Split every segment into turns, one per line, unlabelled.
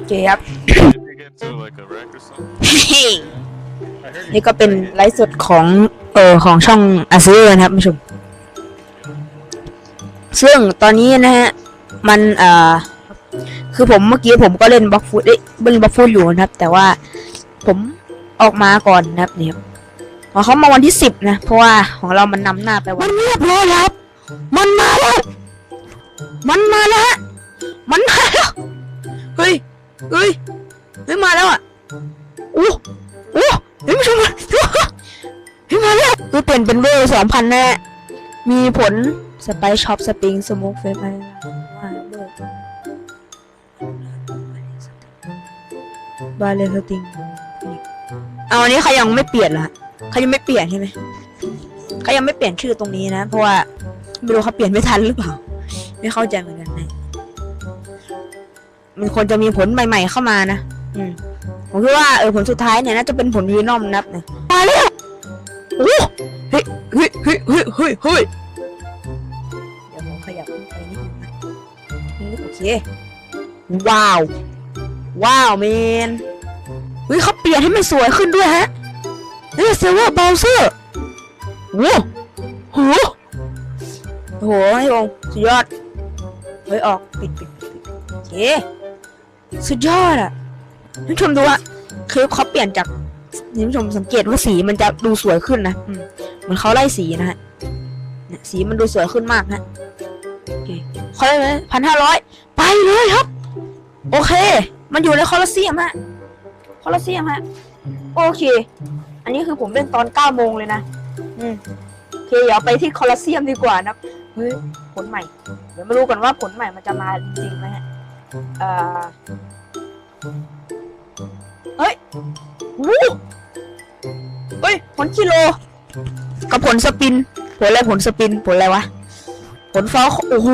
โอเคครับ นี่ก็เป็นไลฟ์สดของเออของช่องอาซื้อนะครับผู้ชม ซึ่งตอนนี้นะฮะ มันเอ่อคือผมเมื่อกี้ผมก็เล่นบล็อกฟูดเอ้ยเล่นบล็อกฟูดอยู่นะครับ แต่ว่าผมออกมาก่อนนะครับเนี่ยขอเขามาวันที่สิบนะ เพราะว่าของเรามันนำหน้าไปวันเรียบร้อยครับมันมาแล้ว มันมาแล้ว มันมาแล้ว เฮ้ย เฮ้ยเฮ้ยมาแล้วอะโอ้โอ้เฮ้ยผู้ชมเฮ้ยมาแล้วคือเปลี่ยนเป็นเวอร์สองพันแน่มีผลสไปช็อปสปริงสโมกเฟสอะไรว่าเบิร์บาเลสติงเอาอันนี้เขายังไม่เปลี่ยนละเขายังไม่เปลี่ยนใช่ไหมเขายังไม่เปลี่ยนชื่อตรงนี้นะ เพราะว่าไม่รู้เขาเปลี่ยนไม่ทันหรือเปล่า ไม่เข้าใจเหมือนกัน มันควรจะมีผลใหม่ ๆ เข้ามานะอืมผมคิดว่าเออผลสุดท้ายเนี่ยน่าจะเป็นผลวีนอมนับนะมาแล้วโอ้เฮ้ยเฮ้ยเฮ้ยเฮ้ยเฮ้ยเฮ้ยเดี๋ยวผมขยับไปนิดนึงนะโอเคว้าวว้าวเมนเฮ้ยเขาเปลี่ยนให้มันสวยขึ้นด้วยฮะเฮ้ยเซเวอร์เบลเซอร์โอ้โหโอ้โหไอ้องสุดยอดเฮ้ยออกปิดปิดปิดโอเค สุดยอดอะท่านผู้ชมดูอะคือเขาเปลี่ยนจากท่านผู้ชมสังเกตว่าสีมันจะดูสวยขึ้นนะอืเหมือนเขาไล่สีนะฮะเนี่ยสีมันดูสวยขึ้นมากนะโอเคเขาได้ไหมพันห้าร้อยไปเลยครับ โอเค มันอยู่ในคอลอสเซียมฮะคอลอสเซียมฮะโอเค อันนี้คือผมเล่นตอนเก้าโมงเลยนะ อืมโอเคเดี๋ยวไปที่คอลอสเซียมดีกว่านะเฮ้ยผลใหม่ เดี๋ยวมาดูกันว่าผลใหม่มันจะมาจริงไหมฮะ เอ่อเฮ้ยวู้เฮ้ย ผลกิโล กับผลสปิน ผลอะไรผลสปิน ผลอะไรวะ ผลฟอลโอ้โห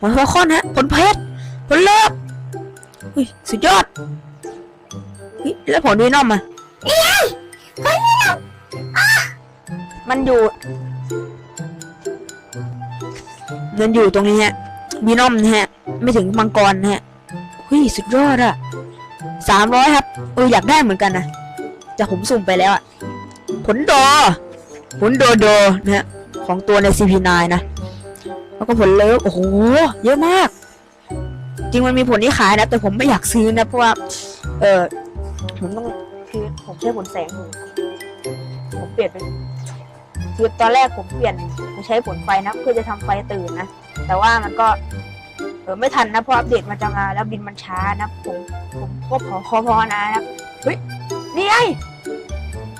ผลฟอลคอนฮะ ผลเพชร ผลเลิศเฮ้ย สุดยอดเฮ้ยแล้วผลวีนอมอะมันอยู่ มันอยู่ตรงนี้ฮะ วีนอมนะฮะ ไม่ถึงมังกรนะฮะเฮ้ยสุดยอดอะสามร้อยครับ เอออยากได้เหมือนกันนะแต่ผมสุ่มไปแล้วอะผลดอ ผลโดโดนะฮะ ของตัวใน CP9 นะ แล้วก็ผลเลิฟ โอ้โห เยอะมาก จริงมันมีผลที่ขายนะ แต่ผมไม่อยากซื้อนะ เพราะว่า เออผมต้องคือผมใช้ผลแสงผมเปลี่ยนเป็น คือตอนแรกผมเปลี่ยนมาใช้ผลไฟนะเพื่อจะทำไฟตื่นนะแต่ว่ามันก็เออไม่ทันนะเพราะอัปเดตมันจะมาแล้วบินมันช้านะผมผมก็ขอขอพอนะครับเฮ้ยนี่ไง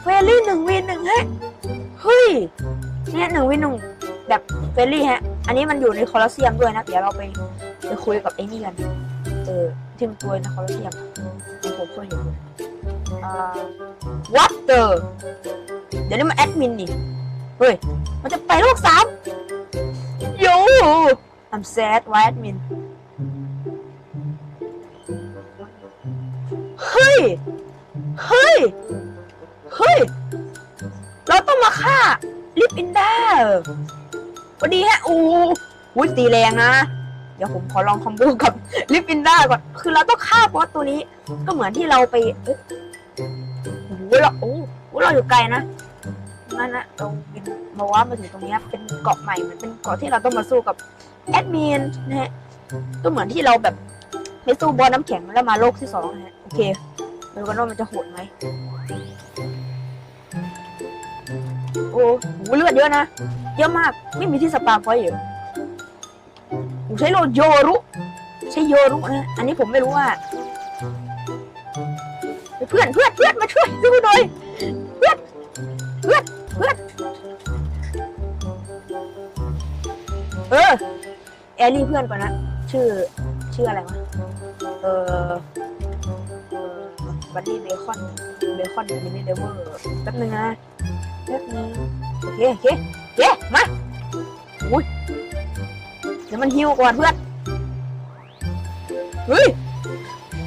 เฟรลี่หนึ่งวีหนึ่งฮะเฮ้ยเนี่ยหนึ่งวีหนึ่งแบบเฟรลี่ฮะ อันนี้มันอยู่ในคอลอสเซียมด้วยนะเดี๋ยวเราไปไปคุยกับไอ้นี่กันเออที่มันตัวในคอลอสเซียมผมเคยเห็นอ่า what the เดี๋ยวนี้มันแอดมินนี่ เฮ้ย มันจะไปโลกสามโย I'm sad why admin เฮ้ย เฮ้ย เฮ้ย เราต้องมาฆ่า ลิปอินดาพอดีฮะ อูวุ้ยตีแรงนะ เดี๋ยวผมขอลองคอมโบกับลิปอินดาก่อน คือเราต้องฆ่าบอสตัวนี้ ก็เหมือนที่เราไป เอ้ยโอ้โหเราโอ้โหเราอยู่ไกลนะ นั่นนะตรงบินมาว่ามาถึงตรงนี้เป็นเกาะใหม่เหมือนเป็นเกาะที่เราต้องมาสู้กับแอดมินนะฮะก็เหมือนที่เราแบบไปสู้บอลน้ำแข็งแล้วมาโลกที่สองนะฮะโอเคดูกันว่ามันจะโหดไหมโอ้โหเลือดเยอะนะเยอะมากไม่มีที่สปาพอยอยู่ผมใช้โลโยรุใช้โยรุนะอันนี้ผมไม่รู้ว่า เพื่อนเพื่อนเพื่อนมาช่วยดูหน่อย แอลลี่เพื่อนก่อนนะ ชื่อชื่ออะไรวะ เออเออบันนี่เบคอนเบคอนมินิเดเวอร์แป๊บนึงนะแป๊บนึงโอเคโอเคโอเคมาอุ้ยเดี๋ยวมันฮิวก่อนเพื่อนเฮ้ย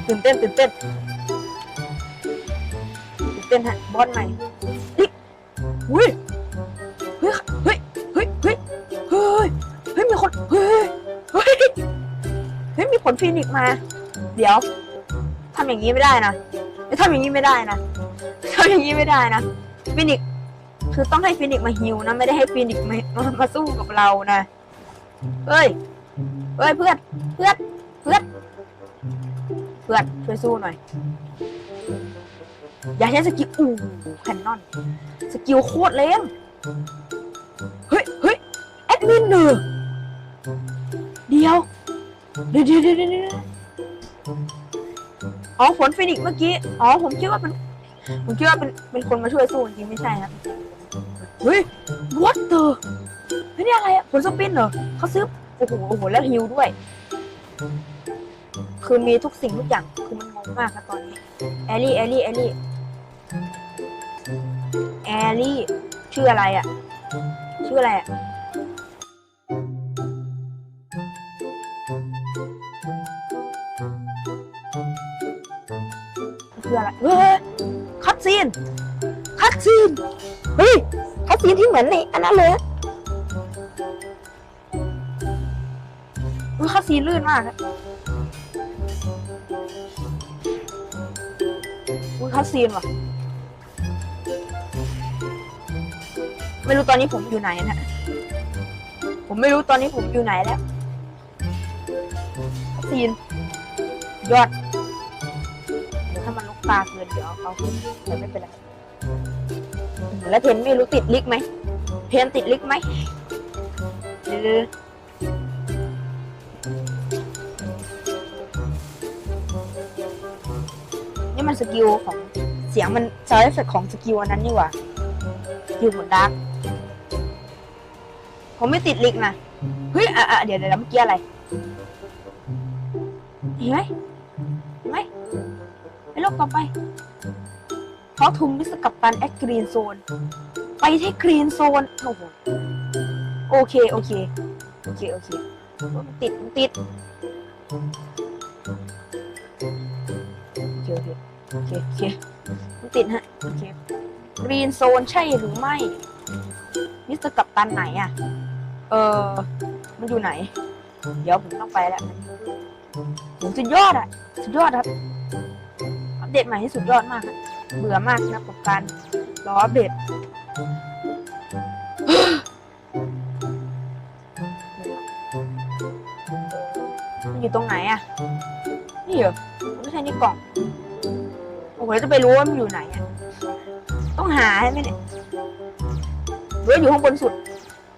ตื่นเต้นตื่นเต้นตื่นเต้นฮะบอสใหม่นี่อุ้ยเฮ้ยเฮ้ยเฮ้ยเฮ้ยเฮ้ยเฮ้ยมีคนเฮ้ย ผลฟีนิกมา เดี๋ยวทำอย่างนี้ไม่ได้นะทำอย่างนี้ไม่ได้นะทำอย่างนี้ไม่ได้นะฟินิกคือต้องให้ฟินิกมาฮิวนะไม่ได้ให้ฟินิกมามามาสู้กับเรานะเฮ้ยเฮ้ยเพื่อนเพื่อนเพื่อนเพื่อนช่วยสู้หน่อย อย่าใช้สกิลอูแคนนอน สกิลโคตรแรงเฮ้ยเฮ้ยแอดมินเนอร์เดียว เดี๋ยวเดี๋ยวเดี๋ยวเดี๋ยวอ๋อผลฟินิกซ์เมื่อกี้ อ๋อ ผมคิดว่าเป็น ผมคิดว่าเป็น เป็นคนมาช่วยสู้จริงไม่ใช่ครับ เฮ้ย what the เฮ้ยนี่อะไรอะผลสปินเหรอเขาซื้อ โอ้โห โอ้โห แล้วฮิวด้วย คือมีทุกสิ่งทุกอย่าง คือมันงงมากครับตอนนี้ แอลลี่ แอลลี่ แอลลี่ แอลลี่ ชื่ออะไรอะชื่ออะไรอะ เฮ้ยคัดซีนคัดซีนเฮ้ยคัดซีนที่เหมือนในอันนั้นเลยอะเฮ้ยคัดซีนลื่นมากครับอุ้ยคัดซีนว่ะ ไม่รู้ตอนนี้ผมอยู่ไหนนะผมไม่รู้ตอนนี้ผมอยู่ไหนแล้วคัดซีนยอด ดี๋ยวถ้ากตาเกินเดี๋ยวเอาขึ้นแต่ไม่เป็นไรแล้วเทนไม่รู้ติดลิกไหมเทนติดลิกไหมหรือนี่มันสกิลของเสียงมันซาวเอฟเฟกของสกิลอันนั้นนี่หว่าสกิลหมดดาร์กผมไม่ติดลิกนะเฮ้ยอะอะเดี๋ยวเดี๋ยวเมื่อกี้อะไรเห็นไหม โลกต่อไป เพราะทุมมิสกับตันแอดกรีนโซน ไปที่กรีนโซนโอ้โหโอเค โอเค โอเค โอเค มันติด มันติด โอเค โอเค โอเคโอเคมันติดฮะ โอเคกรีนโซนใช่หรือไม่มิสเตอร์กับตันไหนอะเออ มันอยู่ไหน เดี๋ยวผมต้องไปแล้วผมสุดยอดอะสุดยอดครับ เดตใหม่ที่สุดยอดมากครับเบื่อมากนะกับการรออัปเดมันอยู่ตรงไหนอะนี่เหรอไม่ใช่นี่กล่องโอ้โหจะไปรู้ว่ามันอยู่ไหนอะต้องหาใช่ไหมเนี่ยหรือว่าอยู่ข้างบนสุด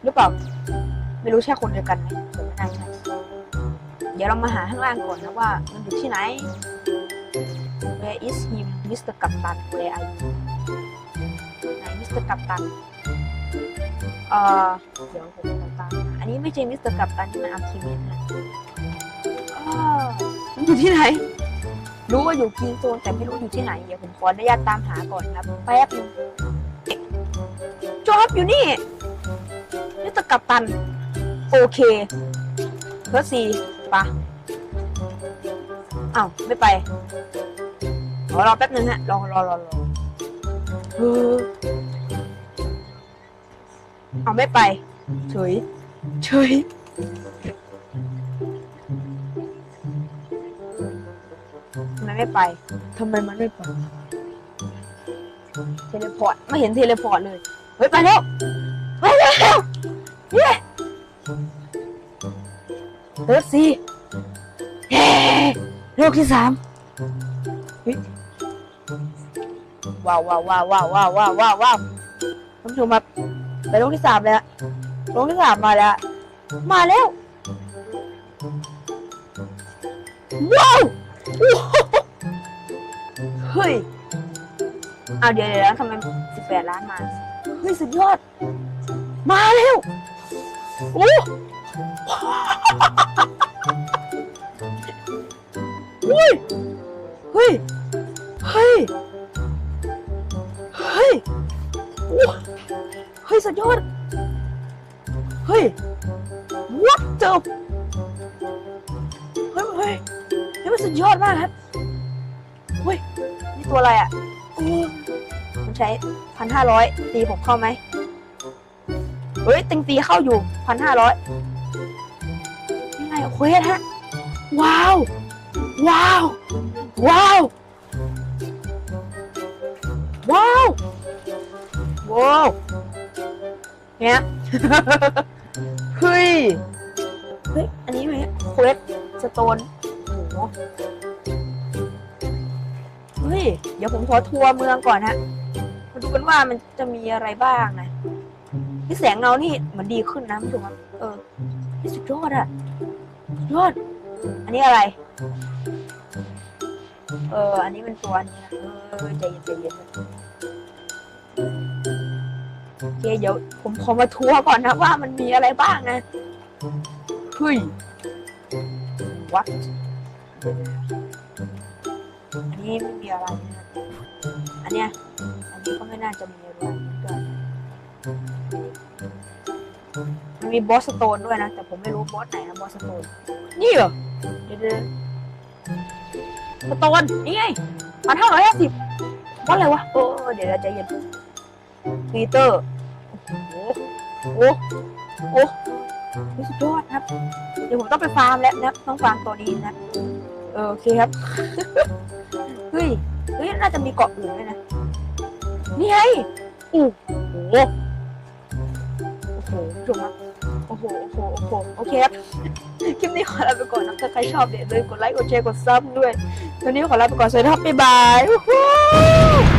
หรือเปล่า ไม่รู้ใช่คนเดียวกันไหมเดี๋ยวไม่น่าใช่เดี๋ยวเรามาหาข้างล่างก่อนนะว่ามันอยู่ที่ไหน Where is him Mr. กัปตัน Where are you ไหน Mr. กัปตันเอ่อเดี๋ยวผมจะตามหาอันนี้ไม่ใช่ Mr. กัปตันนี่มันอัลคิเมนนะอ้าวมันอยู่ที่ไหน รู้ว่าอยู่กินโซนแต่ไม่รู้อยู่ที่ไหน เดี๋ยวผมขออนุญาตตามหาก่อนครับ แป๊บนึงเอ๊ะจอบอยู่นี่ Mr. กัปตัน โอเคเพิร์ซีปะอ้าว ไม่ไป รอรอแป๊บนึงฮะรอรอรอรอเออเอาไม่ไปเฉยเฉยทำไมไม่ไปทำไมมันไม่ไปเทเลพอร์ตไม่เห็นเทเลพอร์ตเลย เฮ้ย ไปแล้วไปแล้วเย้เลิศสิเย้โลกที่สาม ว้าวว้าวว้าวว้าวว้าวว้าวว้าวว้าวท่านผู้ชมครับไปโลกที่สามแล้วโลกที่สามมาแล้ว มาแล้ว ว้าวโอ้โหเฮ้ยเอาเดี๋ยวเดี๋ยวทำไมสิบแปดล้านมา เฮ้ย สุดยอด มาแล้วโอ้เฮ้ย เฮ้ย เฮ้ย เฮ้ยโอ้เฮ้ยสุดยอด เฮ้ย what the เฮ้ยเฮ้ยเฮ้ยมันสุดยอดมากครับเฮ้ย นี่ตัวอะไรอะโอ้มันใช้พันห้าร้อยตีผมเข้าไหมเฮ้ยติงตีเข้าอยู่พันห้าร้อยยังไงอะเควสฮะ ว้าว ว้าว ว้าว ว้าวว้าวเนี่ยเฮ้ยเฮ้ย อันนี้ไหมเควสสโตนโอ้โหเฮ้ย เดี๋ยวผมขอทัวร์เมืองก่อนฮะมาดูกันว่ามันจะมีอะไรบ้างนะที่แสงเงานี่เหมือนดีขึ้นนะผู้ชมครับเออนี่สุดยอดอะสุดยอด อันนี้อะไร เออ อันนี้เป็นตัวนี้นะเออใจเย็นใจเย็นโอเคเดี๋ยวผมขอมาทัวร์ก่อนนะว่ามันมีอะไรบ้างนะเฮ้ยวัดอันนี้ไม่มีอะไรนะอันเนี้ยอันนี้ก็ไม่น่าจะมีอะไรเหมือนกันมันมีบอสสโตนด้วยนะ แต่ผมไม่รู้บอสไหนนะบอสสโตน นี่เหรอเดี๋ยวเดี๋ยว สโตนนี่ไงพันห้าร้อยห้าสิบบอสอะไรวะเออเออเดี๋ยวเราใจเย็นปีเตอร์โอ้โหโอ้โหนี่สุดยอดครับ เดี๋ยวผมต้องไปฟาร์มแล้วนะครับต้องฟาร์มตัวนี้นะเออโอเคครับ เฮ้ย เฮ้ย น่าจะมีเกาะอื่นด้วยนะ นี่ไงโอ้โหโอ้โหจุกมากโอ้โห โอ้โห โอ้โห โอเคครับ คลิปนี้ขอลาไปก่อนนะ ถ้าใครชอบเนี่ยเลยกดไลค์ กดแชร์ กดซับด้วย วันนี้ขอลาไปก่อนสวัสดีครับบ๊ายบาย